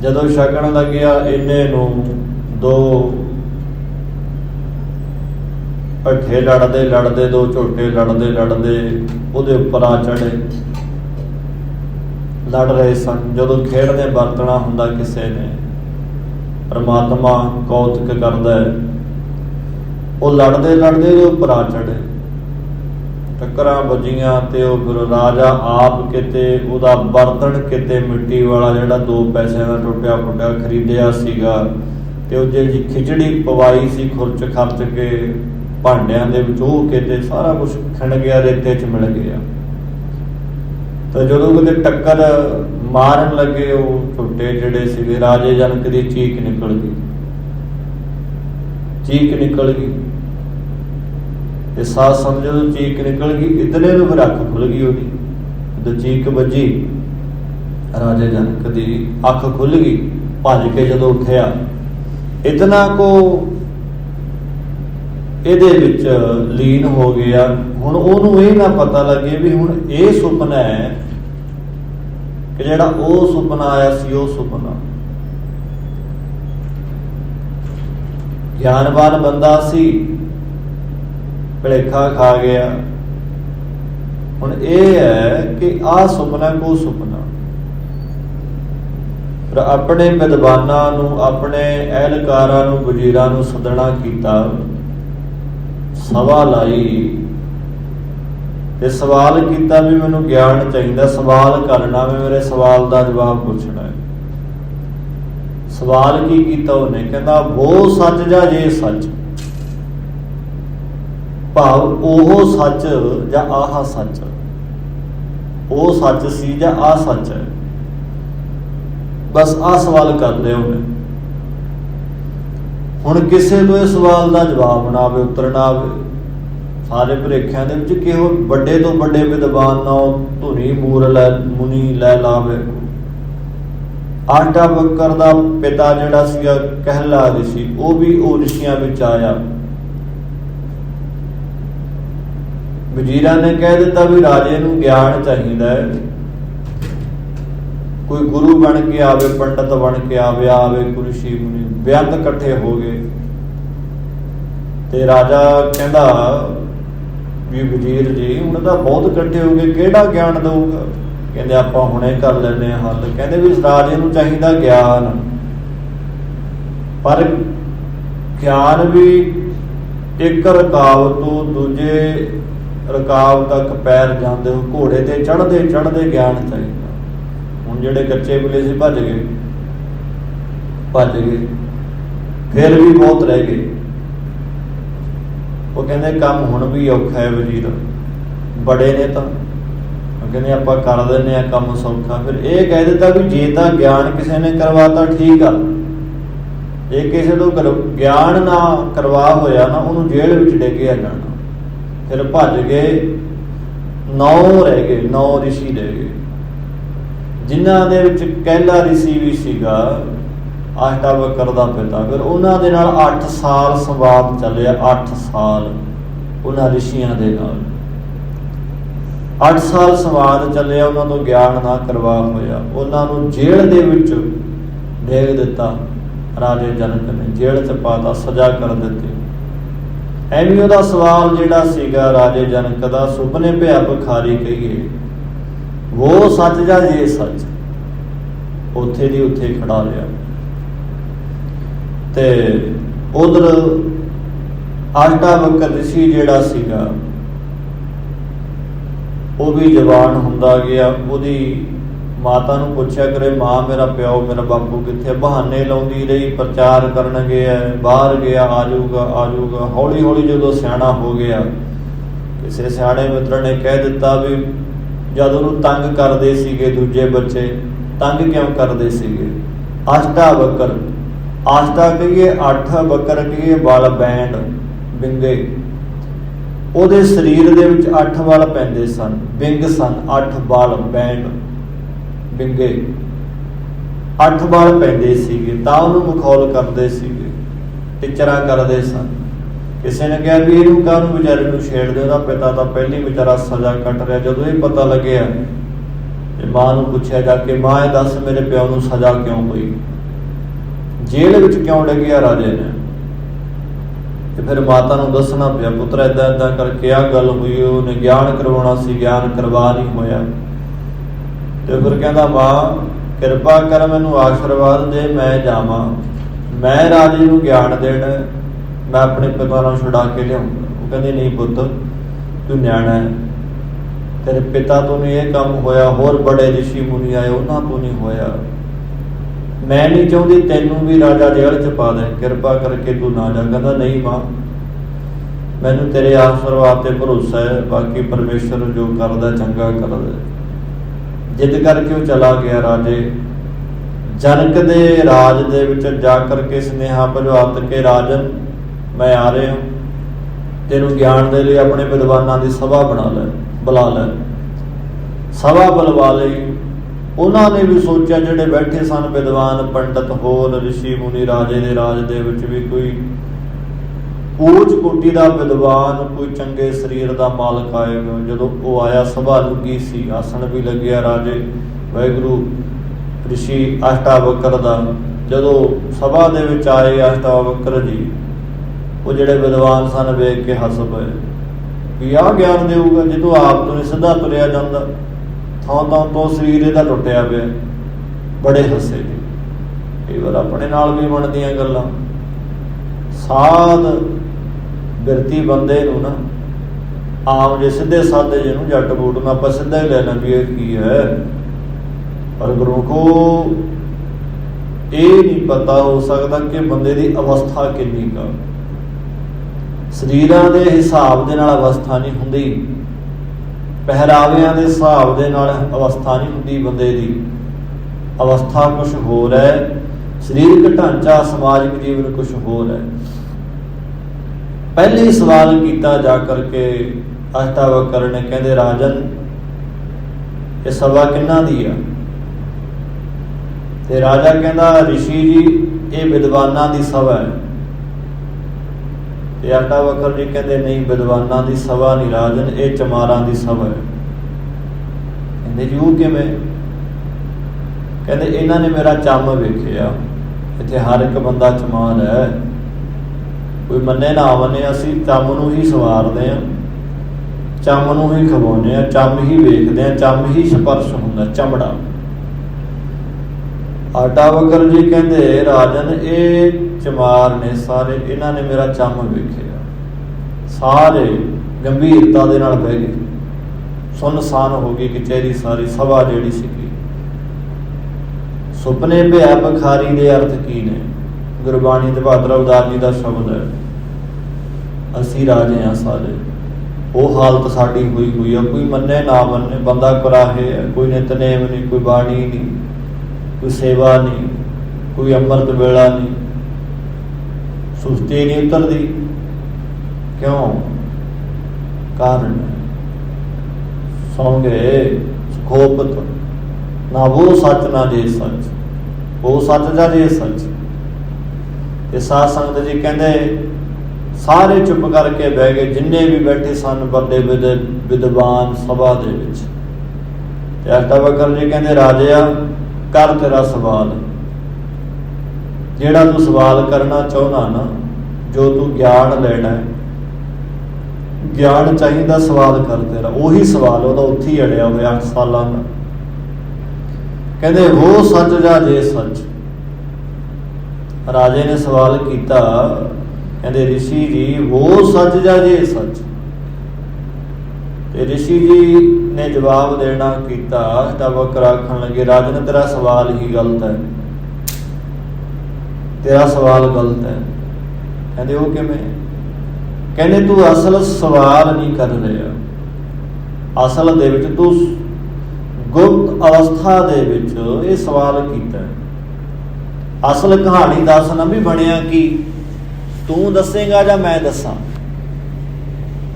ਜਦੋਂ ਛਕਣ ਲੱਗਿਆ ਇੰਨੇ ਨੂੰ ਦੋ ਪੱਠੇ ਲੜਦੇ ਲੜਦੇ, ਦੋ ਝੋਟੇ ਲੜਦੇ ਲੜਦੇ ਉਹਦੇ ਉੱਪਰ ਆ ਚੜੇ ਲੜ ਰਹੇ ਸਨ। ਜਦੋਂ ਖੇਡਦੇ ਵਰਤਣਾ ਹੁੰਦਾ ਕਿਸੇ ਨੇ ਪਰਮਾਤਮਾ ਕੌਤਕ ਕਰਦਾ ਹੈ। ਉਹ ਲੜਦੇ ਲੜਦੇ ਉਹਦੇ ਉੱਪਰ ਆ ਚੜੇ ਟੱਕਰਾਂ ਵੱਜੀਆਂ ਤੇ ਉਹ ਫਿਰ ਰਾਜਾ ਆਪ ਕਿਤੇ, ਉਹਦਾ ਬਰਤਨ ਕਿਤੇ ਮਿੱਟੀ ਵਾਲਾ ਜਿਹੜਾ ਦੋ ਪੈਸਿਆਂ ਦਾ ਟੁੱਟਿਆ ਫੁੱਟਿਆ ਖਰੀਦਿਆ ਸੀਗਾ ਤੇ ਉਹ ਜਿਹੜੀ ਖਿਚੜੀ ਪਵਾਈ ਸੀ ਖੁਰਚ ਖਰਚ ਕੇ, ਭਾਂਡਿਆਂ ਦੇ ਵਿੱਚ ਉਹ ਕਿਤੇ ਸਾਰਾ ਕੁਝ ਖਿੰਡ ਗਿਆ, ਰੇਤੇ 'ਚ ਮਿਲ ਗਿਆ। ਤਾਂ ਜਦੋਂ ਕਿਤੇ ਟੱਕਰ ਮਾਰਨ ਲੱਗੇ, ਉਹ ਛੋਟੇ ਜਿਹੜੇ ਸੀਗੇ ਰਾਜੇ ਜਨਕ ਦੀ ਚੀਕ ਨਿਕਲ ਗਈ। ਚੀਕ ਨਿਕਲ ਗਈ। ਤੇ ਸਾਹ ਸਮਝ ਚੀਕ ਨਿਕਲ ਗਈ, ਇਤਨੇ ਨੂੰ ਫਿਰ ਅੱਖ ਖੁੱਲ ਗਈ ਉਹਦੀ। ਜਦੋਂ ਚੀਕ ਵੱਜੀ, ਰਾਜੇ ਜਨਕ ਦੀ ਅੱਖ ਖੁੱਲ ਗਈ, ਭੱਜ ਕੇ ਜਦੋਂ ਉੱਠਿਆ, ਇਤਨਾ ਕੋ ਇਹਦੇ ਵਿੱਚ ਲੀਨ ਹੋ ਗਿਆ। ਹੁਣ ਉਹਨੂੰ ਇਹ ਨਾ ਪਤਾ ਲੱਗੇ ਵੀ ਹੁਣ ਇਹ ਸੁਪਨਾ ਹੈ ਕਿ ਜਿਹੜਾ ਉਹ ਸੁਪਨਾ ਆਇਆ ਸੀ, ਉਹ ਸੁਪਨਾ। ਗਿਆਨਵਾਨ ਬੰਦਾ ਸੀ, ਭਲੇਖਾ ਖਾ ਗਿਆ। ਹੁਣ ਇਹ ਹੈ ਕਿ ਆ ਸੁਪਨਾ ਕੋ ਸੁਪਨਾ? ਪਰ ਆਪਣੇ ਵਿਦਵਾਨਾਂ ਨੂੰ, ਆਪਣੇ ਅਹਿਲਕਾਰਾਂ ਨੂੰ, ਵਜ਼ੀਰਾਂ ਨੂੰ ਸੱਦਣਾ ਕੀਤਾ, ਸਵਾ ਲਾਈ ਤੇ ਸਵਾਲ ਕੀਤਾ ਵੀ ਮੈਨੂੰ ਗਿਆਨ ਚਾਹੀਦਾ, ਸਵਾਲ ਕਰਨਾ ਵੀ ਮੇਰੇ ਸਵਾਲ ਦਾ ਜਵਾਬ ਪੁੱਛਣਾ ਹੈ। ਸਵਾਲ ਕੀ ਕੀਤਾ ਉਹਨੇ? ਕਹਿੰਦਾ ਉਹ ਸੱਚ ਜਾਂ ਇਹ ਸੱਚ? ਭਾਵ ਉਹ ਸੱਚ ਜਾਂ ਆਹ ਸੱਚ? ਉਹ ਸੱਚ ਸੀ ਜਾਂ ਆਹ ਸੱਚ ਹੈ? ਬਸ ਆਹ ਸਵਾਲ ਕਰਦੇ ਉਹਨੇ। ਹੁਣ ਕਿਸੇ ਨੂੰ ਇਹ ਸਵਾਲ ਦਾ ਜਵਾਬ ਨਾ ਆਵੇ, ਉੱਤਰ ਨਾ ਆਵੇ। ਸਾਰੇ ਭਰੇਖਿਆਂ ਦੇ ਵਿੱਚ ਕਿਹੋ ਵੱਡੇ ਤੋਂ ਵੱਡੇ ਵਿਦਵਾਨ ਨਾ ਉਹ ਧੁਨੀ ਮੂਰ ਲੈ, ਮੁਨੀ ਲੈ ਲਾਵੇ। ਆਟਾ ਬੱਕਰ ਦਾ ਪਿਤਾ ਜਿਹੜਾ ਸੀਗਾ ਕਹਿਲਾ ਰਿਸ਼ੀ ਉਹ ਵੀ ਉਹ ਰਿਸ਼ੀਆਂ ਵਿੱਚ ਆਇਆ। ਵਜ਼ੀਰਾਂ ਨੇ ਕਹਿ ਦਿੱਤਾ ਵੀ ਰਾਜੇ ਨੂੰ ਗਿਆਨ ਚਾਹੀਦਾ ਹੈ। ਕੋਈ ਗੁਰੂ ਬਣ ਕੇ ਆਵੇ, ਪੰਡਤ ਬਣ ਕੇ ਆਵੇ ਆਵੇ ਕੁਰਸ਼ੀ ਮੁਨੀ ਬਿਆੰਤ ਇਕੱਠੇ ਹੋ ਗਏ। ਤੇ ਰਾਜਾ ਕਹਿੰਦਾ ਵੀ ਵਜ਼ੀਰ ਜੀ ਹੁਣ ਤਾਂ ਬਹੁਤ ਇਕੱਠੇ ਹੋ ਗਏ ਕਿਹੜਾ ਗਿਆਨ ਦਊਗਾ? ਕਹਿੰਦੇ ਆਪਾਂ ਹੁਣੇ ਕਰ ਲੈਨੇ ਆ ਹੱਲ। ਕਹਿੰਦੇ ਵੀ ਇਸ ਰਾਜੇ ਨੂੰ ਚਾਹੀਦਾ ਗਿਆਨ। ਪਰ ਗਿਆਨ ਵੀ ਇੱਕ ਰਕਾਬ ਤੋਂ ਦੂਜੇ ਰਕਾਬ ਤੱਕ ਪੈਰ ਜਾਂਦੇ ਹੋ ਘੋੜੇ ਤੇ ਚੜਦੇ ਚੜ੍ਹਦੇ ਗਿਆਨ ਚਾਹੀਦਾ। ਹੁਣ ਜਿਹੜੇ ਕੱਚੇ ਬਿਲੇ ਸੀ ਭੱਜ ਗਏ। ਭੱਜ ਗਏ। ਫਿਰ ਵੀ ਬਹੁਤ ਰਹਿ ਗਏ। ਉਹ ਕਹਿੰਦੇ ਕੰਮ ਹੁਣ ਵੀ ਔਖਾ ਹੈ ਵਜ਼ੀਰ। ਬੜੇ ਨੇ ਤਾਂ। ਉਹ ਕਹਿੰਦੇ ਆਪਾਂ ਕਰ ਦਿੰਨੇ ਆ ਕੰਮ ਸੌਖਾ। ਫਿਰ ਇਹ ਕਹਿ ਦਿੱਤਾ ਵੀ ਜੇ ਤਾਂ ਗਿਆਨ ਕਿਸੇ ਨੇ ਕਰਵਾਤਾ ਠੀਕ ਆ। ਜੇ ਕਿਸੇ ਤੋਂ ਕਰ- ਗਿਆਨ ਨਾ ਕਰਵਾ ਹੋਇਆ ਨਾ, ਉਹਨੂੰ ਜੇਲ੍ਹ ਵਿੱਚ ਡੇਗਿਆ ਜਾਣਾ। ਫਿਰ ਭੱਜ ਗਏ। ਨੌ ਰਹਿ ਗਏ, ਨੌ ਰਿਸ਼ੀ ਰਹਿ ਗਏ। ਜਿਨ੍ਹਾਂ ਦੇ ਵਿੱਚ ਕਹਿਲਾ ਰਿਸ਼ੀ ਵੀ ਸੀਗਾ ਆਸ਼ਟਾਵਕਰ ਦਾ ਪਿਤਾ ਫਿਰ ਉਹਨਾਂ ਦੇ ਨਾਲ 8 ਸਾਲ ਸੰਵਾਦ ਚੱਲਿਆ 8 ਸਾਲ ਉਹਨਾਂ ਰਿਸ਼ੀਆਂ ਦੇ ਨਾਲ। 8 ਸਾਲ ਸੰਵਾਦ ਚੱਲਿਆ, ਉਹਨਾਂ ਤੋਂ ਗਿਆਨ ਨਾ ਕਰਵਾ ਹੋਇਆ। ਉਹਨਾਂ ਨੂੰ ਜੇਲ੍ਹ ਦੇ ਵਿੱਚ ਡੇਗ ਦਿੱਤਾ ਰਾਜੇ ਜਨਕ ਨੇ। ਜੇਲ੍ਹ ਚ ਪਾਤਾ ਸਜ਼ਾ ਕਰ ਦਿੱਤੀ। ਐਵੇਂ ਉਹਦਾ ਸਵਾਲ ਜਿਹੜਾ ਸੀਗਾ ਰਾਜੇ ਜਨਕ ਦਾ, ਸੁਪਨੇ ਭਿਆ ਭਖਾਰੀ ਕਹੀਏ ਉਹ ਸੱਚ ਜਾਂ ਇਹ ਸੱਚ? ਉੱਥੇ ਦੀ ਉੱਥੇ ਖੜਾ ਰਿਹਾ। ਤੇ ਉਧਰ ਆਲਟਾ ਵਕਰ ਰਿਸ਼ੀ ਜਿਹੜਾ ਸੀਗਾ, ਉਹ ਵੀ ਜਵਾਨ ਹੁੰਦਾ ਗਿਆ। ਉਹਦੀ ਮਾਤਾ ਨੂੰ ਪੁੱਛਿਆ, ਕਰੇ ਮਾਂ, ਮੇਰਾ ਪਿਓ, ਮੇਰਾ ਬਾਪੂ ਕਿੱਥੇ ਬਹਾਨੇ ਲਾਉਂਦੀ ਰਹੀ, ਪ੍ਰਚਾਰ ਕਰਨ ਗਿਆ, ਬਾਹਰ ਗਿਆ, ਆ ਜਾਊਗਾ ਆ ਜਾਊਗਾ। ਹੌਲੀ ਹੌਲੀ ਜਦੋਂ ਸਿਆਣਾ ਹੋ ਗਿਆ, ਕਿਸੇ ਸਿਆਣੇ ਮਿੱਤਰ ਨੇ ਕਹਿ ਦਿੱਤਾ ਵੀ ਜਦ ਉਹਨੂੰ ਤੰਗ ਕਰਦੇ ਸੀਗੇ ਦੂਜੇ ਬੱਚੇ, ਤੰਗ ਕਿਉਂ ਕਰਦੇ ਸੀਗੇ? ਆਸ਼ਟਾ ਬੱਕਰ ਕਹੀਏ ਅੱਠ ਬੱਕਰ ਕਹੀਏ ਬਲ ਬੈਂਡ ਬਿੰਗੇ ਉਹਦੇ ਸਰੀਰ ਦੇ ਵਿੱਚ ਅੱਠ ਵਾਲ ਪੈਂਦੇ ਸਨ, ਬਿੰਗ ਸਨ, ਅੱਠ ਵਾਲ ਬੈਂਡ ਬਿੰਗੇ। ਅੱਠ ਵਾਲ ਪੈਂਦੇ ਸੀਗੇ, ਤਾਂ ਉਹਨੂੰ ਮਖੌਲ ਕਰਦੇ ਸੀਗੇ, ਟਿਚਰਾਂ ਕਰਦੇ ਸਨ। ਕਿਸੇ ਨੇ ਕਿਹਾ ਵੀ ਇਹਨੂੰ ਕਾਹ ਨੂੰ ਵਿਚਾਰੇ ਨੂੰ ਛੇੜਦੇ, ਉਹਦਾ ਪਿਤਾ ਤਾਂ ਪਹਿਲੀ ਵਿਚਾਰਾ ਸਜ਼ਾ ਕੱਟ ਰਿਹਾ। ਜਦੋਂ ਇਹ ਪਤਾ ਲੱਗਿਆ, ਤੇ ਮਾਂ ਨੂੰ ਪੁੱਛਿਆ ਜਾ ਕੇ, ਮਾਂ, ਇਹ ਦੱਸ ਮੇਰੇ ਪਿਓ ਨੂੰ ਸਜ਼ਾ ਕਿਉਂ ਹੋਈ? ਜੇਲ੍ਹ ਵਿੱਚ ਕਿਉਂ ਡਿੱਗਿਆ ਰਾਜੇ ਨੇ? ਤੇ ਫਿਰ ਮਾਤਾ ਨੂੰ ਦੱਸਣਾ ਪਿਆ, ਪੁੱਤਰ, ਏਦਾਂ ਏਦਾਂ ਕਰਕੇ ਆ ਗੱਲ ਹੋਈ, ਉਹਨੇ ਗਿਆਨ ਕਰਵਾਉਣਾ ਸੀ, ਗਿਆਨ ਕਰਵਾ ਨਹੀਂ ਹੋਇਆ। ਤੇ ਫਿਰ ਕਹਿੰਦਾ, ਮਾਂ, ਕਿਰਪਾ ਕਰ ਮੈਨੂੰ ਆਸ਼ੀਰਵਾਦ ਦੇ, ਮੈਂ ਜਾਵਾਂ। ਮੈਂ ਰਾਜੇ ਨੂੰ ਗਿਆਨ ਦੇਣਾ, ਮੈਂ ਆਪਣੇ ਪਿਤਾ ਨੂੰ ਛੁਡਾ ਕੇ ਲਿਆਉਂਗਾ ਉਹ ਕਹਿੰਦੇ, ਨਹੀਂ ਪੁੱਤ, ਤੂੰ ਨਿਆਣਾ ਹੈ। ਤੇਰੇ ਪਿਤਾ ਤੋਂ ਨਹੀਂ ਇਹ ਕੰਮ ਹੋਇਆ, ਹੋਰ ਬੜੇ ઋષਿ ਮੁਨੀ ਆਏ, ਉਹਨਾਂ ਤੋਂ ਨਹੀਂ ਹੋਇਆ। ਮੈਂ ਨਹੀਂ ਚਾਹੁੰਦੀ ਤੈਨੂੰ ਵੀ ਰਾਜਾ ਜੇਲ੍ਹ ਚ ਪਾ ਦੇ ਕਿਰਪਾ ਕਰਕੇ ਤੂੰ ਨਾ ਜਾ। ਕਹਿੰਦਾ, ਨਹੀਂ ਮਾਂ, ਮੈਨੂੰ ਤੇਰੇ ਆਸ਼ੀਰਵਾਦ ਤੇ ਭਰੋਸਾ ਹੈ। ਬਾਕੀ ਪਰਮੇਸ਼ਰ ਜੋ ਕਰਦਾ, ਚੰਗਾ ਕਰਦਾ ਜਿੱਦ ਕਰਕੇ ਉਹ ਚਲਾ ਗਿਆ ਰਾਜੇ। ਜਨਕ ਦੇ ਰਾਜ ਦੇ ਵਿੱਚ ਜਾ ਕਰਕੇ ਸੁਨੇਹਾ ਭਜਵਾਤ ਕੇ, ਰਾਜਨ, ਮੈਂ ਆ ਰਿਹਾ ਤੈਨੂੰ ਗਿਆਨ ਦੇ ਲਈ ਆਪਣੇ ਵਿਦਵਾਨਾਂ ਦੀ ਸਭਾ ਬਣਾ ਲੈ, ਬੁਲਾ ਲੈ। ਸਭਾ ਬੁਲਵਾ ਲਈ। ਉਹਨਾਂ ਨੇ ਵੀ ਸੋਚਿਆ ਜਿਹੜੇ ਬੈਠੇ ਸਨ ਵਿਦਵਾਨ ਪੰਡਤ ਹੋਰ ઋષਿ ਮੁਨੀ ਰਾਜੇ ਦੇ ਰਾਜ ਦੇ ਵਿੱਚ ਵੀ ਕੋਈ ਉੱਚ ਕੋਟੀ ਦਾ ਵਿਦਵਾਨ ਕੋਈ ਚੰਗੇ ਸਰੀਰ ਦਾ ਮਾਲਕ ਆਏਗਾ ਜਦੋਂ ਉਹ ਆਇਆ ਸਭਾ ਲੱਗੀ ਸੀ ਆਸਣ ਵੀ ਲੱਗਿਆ ਰਾਜੇ ਵਾਹਿਗੁਰੂ ઋષਿ ਅਸ਼ਟਾਵਕਰ ਦਾ ਜਦੋਂ ਸਭਾ ਦੇ ਵਿੱਚ ਆਏ ਅਸ਼ਟਾਵਕਰ ਜੀ ਉਹ ਜਿਹੜੇ ਵਿਦਵਾਨ ਸਨ ਵੇਖ ਕੇ ਹੱਸ ਪਏ ਵੀ ਆਹ ਗਿਆਨ ਦੇਊਗਾ ਜਦੋਂ ਆਪ ਤੋਂ ਨਹੀਂ ਸਿੱਧਾ ਤੁਰਿਆ ਜਾਂਦਾ ਥਾਂ ਥਾਂ ਤੋਂ ਸਰੀਰ ਇਹਦਾ ਟੁੱਟਿਆ ਪਿਆ। ਬੜੇ ਹੱਸੇ ਜੀ। ਕਈ ਵਾਰ ਆਪਣੇ ਨਾਲ ਵੀ ਬਣਦੀਆਂ ਗੱਲਾਂ। ਸਾਧ ਬਿਰਤੀ ਬੰਦੇ ਨੂੰ ਨਾ ਆਮ ਜੇ ਸਿੱਧੇ ਸਾਦੇ ਜਿਹਨੂੰ ਜੱਟ ਬੂਟ ਨੂੰ ਆਪਾਂ ਸਿੱਧਾ ਹੀ ਲੈ ਲੈਂਦੇ ਇਹ ਕੀ ਹੈ। ਪਰ ਗੁਰੂ ਕੋ ਇਹ ਨਹੀਂ ਪਤਾ ਹੋ ਸਕਦਾ ਕਿ ਬੰਦੇ ਦੀ ਅਵਸਥਾ ਕਿੰਨੀ ਕਾ ਸਰੀਰਾਂ ਦੇ ਹਿਸਾਬ ਦੇ ਨਾਲ ਅਵਸਥਾ ਨਹੀਂ ਹੁੰਦੀ। ਪਹਿਰਾਵਿਆਂ ਦੇ ਹਿਸਾਬ ਦੇ ਨਾਲ ਅਵਸਥਾ ਨਹੀਂ ਹੁੰਦੀ ਬੰਦੇ ਦੀ। ਅਵਸਥਾ ਕੁਝ ਹੋਰ ਹੈ, ਸਰੀਰਕ ਢਾਂਚਾ ਸਮਾਜਿਕ ਜੀਵਨ ਕੁਝ ਹੋਰ ਹੈ। ਪਹਿਲੇ ਸਵਾਲ ਕੀਤਾ ਜਾ ਕਰਕੇ ਅਸ਼ਟਾਵਕਰ ਨੇ ਕਹਿੰਦੇ, ਰਾਜਨ, ਇਹ ਸਭਾ ਕਿੰਨਾ ਦੀ ਆ? ਤੇ ਰਾਜਾ ਕਹਿੰਦਾ ઋષਿ ਜੀ, ਇਹ ਵਿਦਵਾਨਾਂ ਦੀ ਸਭਾ ਹੈ। ਤੇ ਵਕਰ ਜੀ ਕਹਿੰਦੇ, ਨਹੀਂ, ਵਿਦਵਾਨਾਂ ਦੀ ਸਭਾ ਨਹੀਂ, ਰਾਜਨ, ਇਹ ਚਮਾਰਾਂ ਦੀ ਸਭਾ ਹੈ। ਕਹਿੰਦੇ ਜੀ ਉਹ ਕਿਵੇਂ? ਕਹਿੰਦੇ, ਇਹਨਾਂ ਨੇ ਮੇਰਾ ਚੰਮ ਵੇਖਿਆ। ਇੱਥੇ ਹਰ ਇੱਕ ਬੰਦਾ ਚਮਾਰ ਹੈ। ਕੋਈ ਮੰਨੇ ਨਾ ਮੰਨੇ, ਅਸੀਂ ਚੰਮ ਨੂੰ ਹੀ ਸਵਾਰਦੇ ਆ ਚੰਮ ਨੂੰ ਹੀ ਖਵਾਉਂਦੇ ਆ ਚੰਮ ਹੀ ਵੇਖਦੇ ਆ ਚੰਮ ਹੀ ਸਪਰਸ਼ ਹੁੰਦਾ, ਚਮੜਾ। ਆਟਾ ਵਕਰ ਜੀ ਕਹਿੰਦੇ, ਰਾਜਨ, ਇਹ ਚਮਾਰ ਨੇ, ਸਾਰੇ ਇਹਨਾਂ ਨੇ ਮੇਰਾ ਚੰਮ ਵੇਖਿਆ। ਸਾਰੇ ਗੰਭੀਰਤਾ ਦੇ ਨਾਲ ਬਹਿ ਗਏ। ਸੁਨਸਾਨ ਹੋ ਗਈ ਕਚਹਿਰੀ ਸਾਰੀ ਸਭਾ ਜਿਹੜੀ ਸੀਗੀ। ਸੁਪਨੇ ਭਿਆ ਬਖਾਰੀ ਦੇ ਅਰਥ ਕੀ ਨੇ? ਗੁਰਬਾਣੀ ਦੇ ਬਹਾਦਰ ਅਵਤਾਰ ਜੀ ਦਾ ਸ਼ਬਦ ਹੈ, ਅਸੀਂ ਰਾਜੇ ਆ ਸਾਰੇ। ਉਹ ਹਾਲਤ ਸਾਡੀ ਹੋਈ ਹੋਈ ਆ, ਕੋਈ ਮੰਨੇ ਨਾ ਮੰਨੇ, ਬੰਦਾ ਕਰਾਹੇ ਹੈ, ਕੋਈ ਨਿਤਨੇਮ ਨਹੀਂ, ਕੋਈ ਬਾਣੀ ਨਹੀਂ, ਕੋਈ ਸੇਵਾ ਨਹੀਂ, ਕੋਈ ਅੰਮ੍ਰਿਤ ਵੇਲਾ ਨਹੀਂ ਸੁਸਤੀ ਨਹੀਂ ਉਤਰਦੀ। ਕਿਉਂ? ਕਾਰਨ? ਸੌਂਗੇ ਸੁਖੋਪਤ। ਨਾ ਉਹ ਸੱਚ, ਨਾ ਜੇ ਸੱਚ। ਉਹ ਸੱਚ ਜਾਂ ਜੇ ਸੱਚ। ਤੇ ਸਾਧ ਸੰਗਤ ਜੀ ਕਹਿੰਦੇ, ਸਾਰੇ ਚੁੱਪ ਕਰਕੇ ਬਹਿ ਗਏ, ਜਿੰਨੇ ਵੀ ਬੈਠੇ ਸਨ ਵੱਡੇ ਵਿਦਵਾਨ ਸਭਾ ਦੇ ਵਿੱਚ। ਤੇ ਅਸ਼ਟਾਵਕਰ ਜੀ ਕਹਿੰਦੇ, ਰਾਜਿਆ, ਕਰ ਤੇਰਾ ਸਵਾਲ। ਜਿਹੜਾ ਤੂੰ ਸਵਾਲ ਕਰਨਾ ਚਾਹੁੰਦਾ ਨਾ ਜੋ ਤੂੰ ਗਿਆਨ ਲੈਣਾ ਹੈ ਗਿਆਨ ਚਾਹੀਦਾ ਸਵਾਲ ਕਰ ਤੇਰਾ ਉਹੀ ਸਵਾਲ ਉਹਦਾ ਉੱਥੇ ਹੀ ਅੜਿਆ ਹੋਇਆ 8 ਸਾਲਾਂ ਦਾ ਕਹਿੰਦੇ ਹੋ ਸੱਚ ਜਾਂ ਜੇ ਸੱਚ ਰਾਜੇ ਨੇ ਸਵਾਲ ਕੀਤਾ ਕਹਿੰਦੇ ઋષਿ ਜੀ ਹੋ ਸੱਚ ਜਾਂ ਜੇ ਸੱਚ ਤੇ ઋષਿ ਜੀ ਨੇ ਜਵਾਬ ਦੇਣਾ ਕੀਤਾ ਤਾਂ ਵਕਰ ਆਖਣ ਲੱਗੇ ਰਾਜਨ ਤੇਰਾ ਸਵਾਲ ਹੀ ਗਲਤ ਹੈ ਤੇਰਾ ਸਵਾਲ ਗਲਤ ਹੈ। ਕਹਿੰਦੇ, ਉਹ ਕਿਵੇਂ? ਕਹਿੰਦੇ, ਤੂੰ ਅਸਲ ਸਵਾਲ ਨਹੀਂ ਕਰ ਰਿਹਾ। ਅਸਲ ਦੇ ਵਿੱਚ ਤੂੰ ਗੁਪਤ ਅਵਸਥਾ ਦੇ ਵਿੱਚ ਇਹ ਸਵਾਲ ਕੀਤਾ। ਅਸਲ ਕਹਾਣੀ ਦੱਸ ਨਾ ਵੀ ਬਣਿਆ ਕੀ। ਤੂੰ ਦੱਸੇਗਾ ਜਾਂ ਮੈਂ ਦੱਸਾਂ?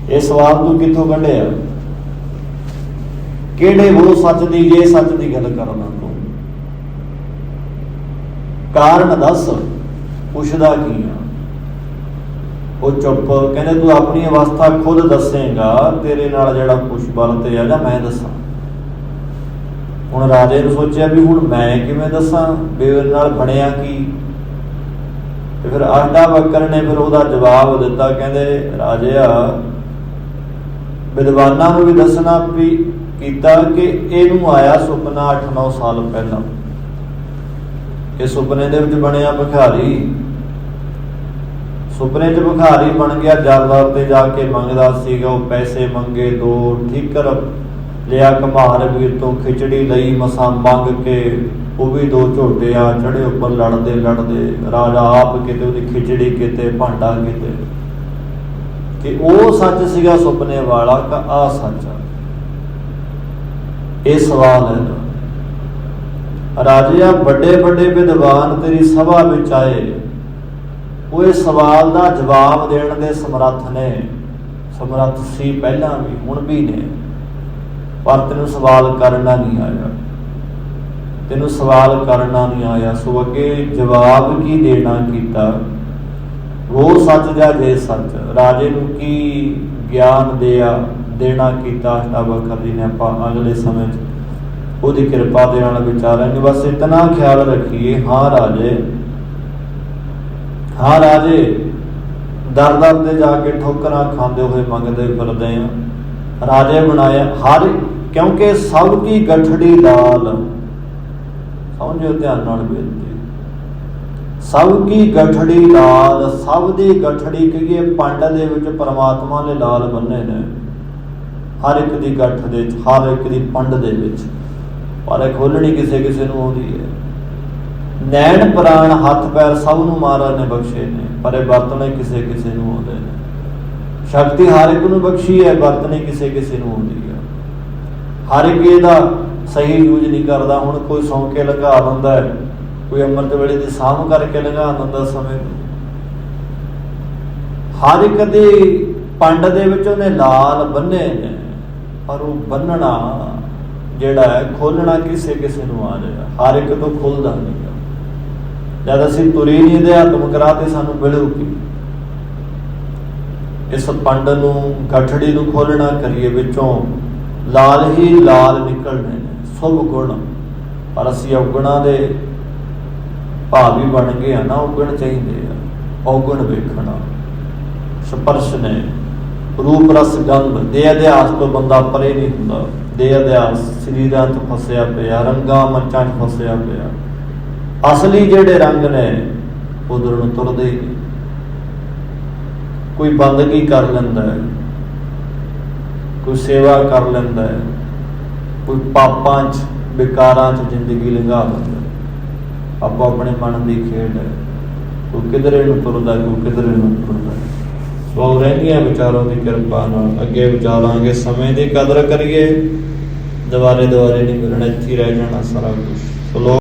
ਇਹ ਸਵਾਲ ਤੂੰ ਕਿੱਥੋਂ ਕੱਢਿਆ? ਕਿਹੜੇ ਉਹ ਸੱਚ ਦੀ, ਜੇ ਸੱਚ ਦੀ ਗੱਲ ਕਰਨਾ ਤੂੰ? ਕਾਰਨ ਦੱਸ। ਪੁੱਛਦਾ ਕੀ ਆ? ਉਹ ਚੁੱਪ, ਕਹਿੰਦੇ, ਤੂੰ ਆਪਣੀ ਅਵਸਥਾ ਖੁਦ ਦੱਸੇਗਾ, ਤੇਰੇ ਨਾਲ ਜਿਹੜਾ ਕੁਛ ਵਰਤੇ ਆ ਜਾਂ ਮੈਂ ਦੱਸਾਂ। ਹੁਣ ਰਾਜੇ ਨੇ ਸੋਚਿਆ ਵੀ ਹੁਣ ਮੈਂ ਕਿਵੇਂ ਦੱਸਾਂ, ਵੀ ਨਾਲ ਬਣਿਆ ਕੀ? ਤੇ ਫਿਰ ਆਂਡਾ ਬੱਕਰ ਨੇ ਫਿਰ ਉਹਦਾ ਜਵਾਬ ਦਿੱਤਾ, ਕਹਿੰਦੇ, ਰਾਜਿਆ, ਵਿਦਵਾਨਾਂ ਨੂੰ ਵੀ ਦੱਸਣਾ ਵੀ ਕੀਤਾ ਕਿ ਇਹਨੂੰ ਆਇਆ ਸੁਪਨਾ 8-9 ਸਾਲ ਪਹਿਲਾਂ। ਇਹ ਸੁਪਨੇ ਦੇ ਵਿੱਚ ਬਣਿਆ ਭਿਖਾਰੀ। ਸੁਪਨੇ 'ਚ ਭਿਖਾਰੀ ਬਣ ਗਿਆ ਜਰਦਾਰ ਤੇ ਜਾ ਕੇ ਮੰਗਦਾ ਸੀਗਾ, ਉਹ ਪੈਸੇ ਮੰਗੇ ਦੋ ਠੀਕਰ ਲਿਆ ਕਮਾਰ ਵੀਰ ਤੋਂ ਖਿਚੜੀ ਲਈ ਮਸਾਂ ਮੰਗ ਕੇ, ਉਹ ਵੀ ਦੋ ਝੋਟੇ ਆ ਚੜੇ ਉੱਪਰ ਲੜਦੇ ਲੜਦੇ, ਰਾਜਾ ਆਪ ਕਿਤੇ ਉਹਦੀ ਖਿਚੜੀ, ਕਿਤੇ ਭਾਂਡਾ, ਕਿਤੇ। ਕਿ ਉਹ ਸੱਚ ਸੀਗਾ ਸੁਪਨੇ ਵਾਲਾ ਕਿ ਆ ਸੱਚ ਇਹ ਸਵਾਲ ਹੈ ਰਾਜਿਆ ਵੱਡੇ ਵੱਡੇ ਵਿਦਵਾਨ ਤੇਰੀ ਸਭਾ ਵਿੱਚ ਆਏ। ਉਹ ਇਹ ਸਵਾਲ ਦਾ ਜਵਾਬ ਦੇਣ ਦੇ ਸਮਰੱਥ ਨੇ। ਸਮਰੱਥ ਸੀ ਪਹਿਲਾਂ ਵੀ, ਹੁਣ ਵੀ ਨੇ। ਪਰ ਤੈਨੂੰ ਸਵਾਲ ਕਰਨਾ ਨਹੀਂ ਆਇਆ। ਤੈਨੂੰ ਸਵਾਲ ਕਰਨਾ ਨਹੀਂ ਆਇਆ। ਸੋ ਅੱਗੇ ਜਵਾਬ ਕੀ ਦੇਣਾ ਕੀਤਾ? ਉਹ ਸੱਚ ਜਾਂ ਜੇ ਸੱਚ? ਰਾਜੇ ਨੂੰ ਕੀ ਗਿਆਨ ਦਿਆ ਦੇਣਾ ਕੀਤਾ? ਅਸ਼ਟਾਵਕਰ ਜੀ ਨੇ ਆਪਾਂ ਅਗਲੇ ਸਮੇਂ 'ਚ। ਉਹਦੀ ਕਿਰਪਾ ਦੇ ਨਾਲ ਵਿਚਾਰਾਂਗੇ। ਬਸ ਇਤਨਾ ਖਿਆਲ ਰੱਖੀਏ। ਹਾਂ, ਰਾਜੇ। ਹਾਂ ਰਾਜੇ ਦਰ ਦਰ ਦੇ ਜਾ ਕੇ ਠੋਕਰਾਂ ਖਾਂਦੇ ਹੋਏ ਮੰਗਦੇ ਫਿਰਦੇ ਆ ਰਾਜੇ ਬਣਾਇਆ, ਹਰ ਕਿਉਂਕਿ ਸਭ ਕੀ ਗਠੜੀ ਲਾਲ। ਸਮਝੋ ਧਿਆਨ ਨਾਲ ਬੇਨਤੀ। ਸਭ ਕੀ ਗਠੜੀ ਲਾਲ, ਸਭ ਦੀ ਗਠੜੀ ਕਹੀਏ ਪੰਡ ਦੇ ਵਿੱਚ ਪਰਮਾਤਮਾ ਨੇ ਲਾਲ ਬੰਨੇ ਨੇ। ਹਰ ਇੱਕ ਦੀ ਗੱਠ ਦੇ ਹਰ ਇੱਕ ਦੀ ਪੰਡ ਦੇ ਵਿੱਚ। ਪਰ ਇਹ ਖੋਲਣੀ ਕਿਸੇ ਕਿਸੇ ਨੂੰ ਆਉਂਦੀ ਹੈ। ਨੈਣ ਪ੍ਰਾਣ ਹੱਥ ਪੈਰ ਸਭ ਨੂੰ ਮਾਰਾ ਨੇ ਬਖਸ਼ੇ ਨੇ, ਪਰ ਇਹ ਵਰਤਣੇ ਕਿਸੇ ਕਿਸੇ ਨੂੰ ਆਉਂਦੇ ਨੇ। ਸ਼ਕਤੀ ਹਰ ਇੱਕ ਨੂੰ ਬਖਸ਼ੀ ਹੈ ਵਰਤਣੇ ਕਿਸੇ ਕਿਸੇ ਨੂੰ ਆਉਂਦੀ ਹੈ। ਹਰ ਇੱਕ ਇਹਦਾ ਸਹੀ ਯੂਜ਼ ਨਹੀਂ ਕਰਦਾ, ਹੁਣ ਕੋਈ ਸੌਂ ਕੇ ਲੰਘਾ ਦਿੰਦਾ ਹੈ, ਕੋਈ ਅੰਮ੍ਰਿਤ ਵੇਲੇ ਦੀ ਸਾਂਭ ਕਰਕੇ ਲੰਘਾ ਦਿੰਦਾ ਸਮੇਂ ਨੂੰ। ਹਰ ਇੱਕ ਦੇ ਪੰਡ ਦੇ ਵਿੱਚ ਉਹਨੇ ਲਾਲ ਬੰਨੇ ਨੇ, ਪਰ ਉਹ ਬੰਨਣਾ ਜਿਹੜਾ ਹੈ ਖੋਲਣਾ ਕਿਸੇ ਕਿਸੇ ਨੂੰ ਆ ਰਿਹਾ। ਹਰ ਇੱਕ ਤੋਂ ਖੁੱਲਦਾ ਨਹੀਂ। ਜਦ ਅਸੀਂ ਤੁਰੀ ਨਹੀਂ ਦੇ ਹੱਥ ਕਰਾ ਤੇ ਸਾਨੂੰ ਮਿਲੂਗੀ ਇਸ ਪੰਡ ਨੂੰ, ਗਠੜੀ ਨੂੰ ਖੋਲਣਾ ਕਰੀਏ ਵਿੱਚੋਂ, ਲਾਲ ਹੀ ਲਾਲ ਨਿਕਲਣੇ ਨੇ, ਸੁਭ ਗੁਣ। ਪਰ ਅਸੀਂ ਔਗਣਾ ਦੇ ਭਾਵੀ ਬਣ ਗਏ ਆ ਨਾ, ਔਗਣ ਚਾਹੀਦੇ ਆ, ਔਗਣ ਵੇਖਣਾ। ਸਪਰਸ਼ ਨੇ, ਰੂਪ ਰਸ ਗੰਧ, ਦੇ ਅਧਿਆਸ ਤੋਂ ਬੰਦਾ ਪਰੇ ਨਹੀਂ ਹੁੰਦਾ। ਦੇ ਅਧਿਆਸ ਸਰੀਰਾਂ 'ਚ ਫਸਿਆ ਪਿਆ, ਰੰਗਾਂ ਮੱਚਾਂ 'ਚ ਫਸਿਆ ਪਿਆ। ਅਸਲੀ ਜਿਹੜੇ ਰੰਗ ਨੇ, ਉਧਰ ਨੂੰ ਤੁਰਦੇ ਹੀ ਕੋਈ ਬੰਦਗੀ ਕਰ ਲੈਂਦਾ ਹੈ, ਕੋਈ ਸੇਵਾ ਕਰ ਲੈਂਦਾ ਹੈ, ਕੋਈ ਪਾਪਾਂ 'ਚ ਵਿਕਾਰਾਂ 'ਚ ਜ਼ਿੰਦਗੀ ਲੰਘਾ ਦਿੰਦਾ ਆਪੋ ਆਪਣੇ ਮਨ ਦੀ ਖੇਡ ਹੈ, ਕੋਈ ਕਿਧਰੇ ਨੂੰ ਤੁਰਦਾ, ਕੋਈ ਕਿਧਰੇ ਨੂੰ ਤੁਰਦਾ ਸੋ ਰਹਿੰਦੀਆਂ ਵਿਚਾਰਾਂ ਦੀ ਕਿਰਪਾ ਨਾਲ ਅੱਗੇ ਵਿਚਾਰਾਂਗੇ ਸਮੇਂ ਦੀ ਕਦਰ ਕਰੀਏ ਦੁਬਾਰੇ ਦੁਬਾਰੇ ਨਹੀਂ ਮਿਲਣਾ, ਇੱਥੇ ਰਹਿ ਜਾਣਾ ਸਾਰਾ ਕੁਝ ਸੋ ਲੋ